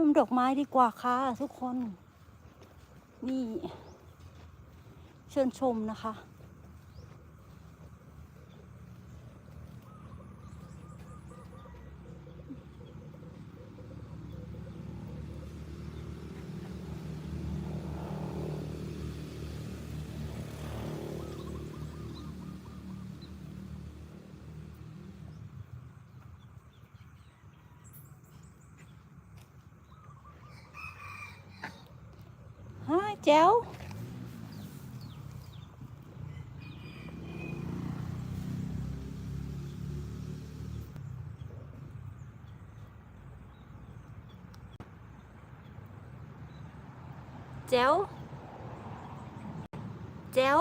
ชมดอกไม้ดีกว่าค่ะทุกคน นี่ เชิญชมนะคะ แจ๋วแจ๋วแจ๋ว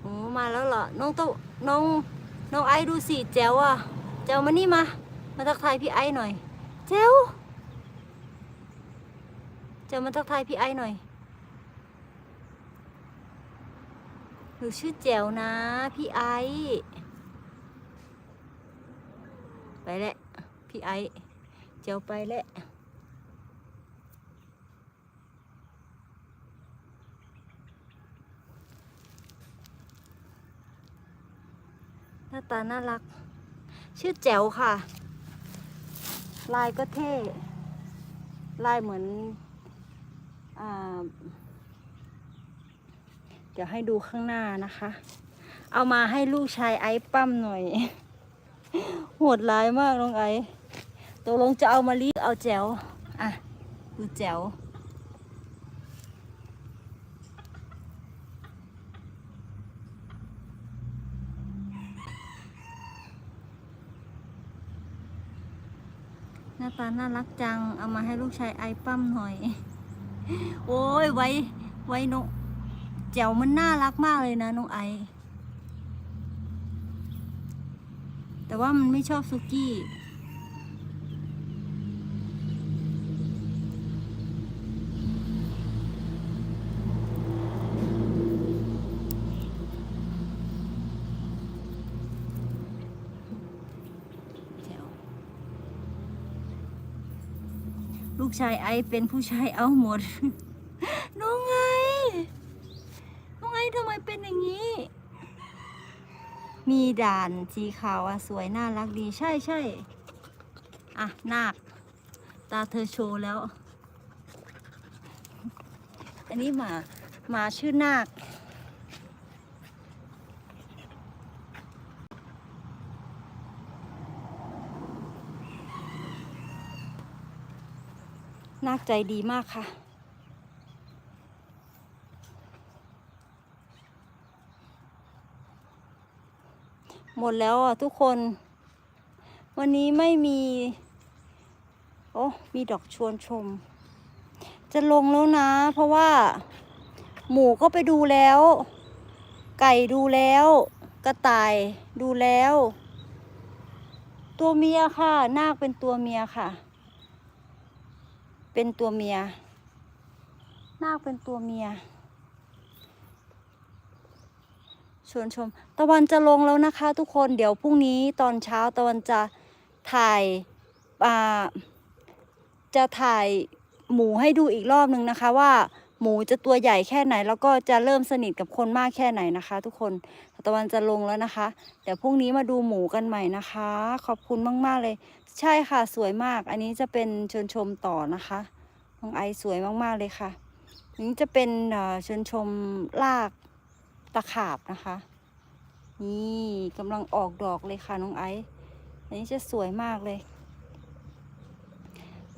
โอ้มาแล้วเหรอ น้องต้น้อง น้องไอดูสิแจ๋วอะแจ๋วมานี่มา มาทักทายพี่ไอหน่อยแจ๋ว จะมาทักทายพี่ไอ้หน่อย หนูชื่อแจ๋วนะ พี่ไอ้ไปแล้วพี่ไอ้แจ๋วไปแล้วหน้าตาน่ารัก ชื่อแจ๋วค่ะ ลายก็เท่ ลายเหมือน เดี๋ยวให้ดูข้างหน้านะคะ เอามาให้ลูกชายไอ้ปั้มหน่อย โหดร้ายมากน้องไอ้ตกลงจะเอามาลีเอาแจ๋วอะดูแจ๋วหน้าตาน่ารักจัง เอามาให้ลูกชายไอ้ปั้มหน่อย โอ้ยไว้ ไว้นกแจ๋วมันน่ารักมากเลยนะน้องไอ แต่ว่ามันไม่ชอบซุกี้ ลูกชายไอเป็นผู้ชายเอาหมด น้องไง น้องไงทำไมเป็นอย่างนี้ มีด่านสีขาวอะสวยน่ารักดีใช่ใช่อะนาคตาเธอโชว์แล้ว อันนี้หมาหมาชื่อนาค น่าใจดีมากค่ะ หมดแล้วอะทุกคน วันนี้ไม่มี โอ้ มีดอกชวนชม จะลงแล้วนะ เพราะว่า หมูก็ไปดูแล้ว ไก่ดูแล้ว กระต่ายดูแล้ว ตัวเมียค่ะ นาคเป็นตัวเมียค่ะ เป็นตัวเมีย นาคเป็นตัวเมียชวนชม ตะวันจะลงแล้วนะคะทุกคนเดี๋ยวพรุ่งนี้ตอนเช้าตะวันจะถ่ายจะถ่ายหมูให้ดูอีกรอบหนึ่งนะคะว่า หมูจะตัวใหญ่แค่ไหน แล้วก็จะเริ่มสนิทกับคนมากแค่ไหนนะคะ ทุกคนตะวันจะลงแล้วนะคะ เดี๋ยวพรุ่งนี้มาดูหมูกันใหม่นะคะ ขอบคุณมากๆเลย ใช่ค่ะสวยมาก อันนี้จะเป็นเชิญชมต่อนะคะน้องไอสวยมากๆเลยค่ะนี้จะเป็นเชิญชมลากตะขาบนะคะ นี่กำลังออกดอกเลยค่ะน้องไอซ์อันนี้จะสวยมากเลย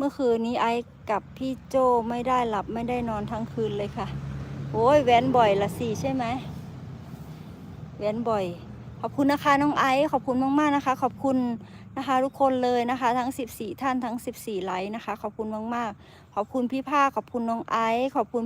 เมื่อคืนนี้ไอซ์กับพี่โจไม่ได้หลับไม่ได้นอนทั้งคืนเลยค่ะโอ้ยแว้นบ่อยละสี่ใช่ไหมแว้นบ่อย ขอบคุณนะคะน้องไอซ์ขอบคุณมากๆนะคะ ขอบคุณนะคะ ทุกคนเลยนะคะ ทั้ง 14 ท่านทั้ง 14 ไลค์นะคะ ขอบคุณมากๆ ขอบคุณพี่ภาคขอบคุณน้องไอซ์ขอบคุณ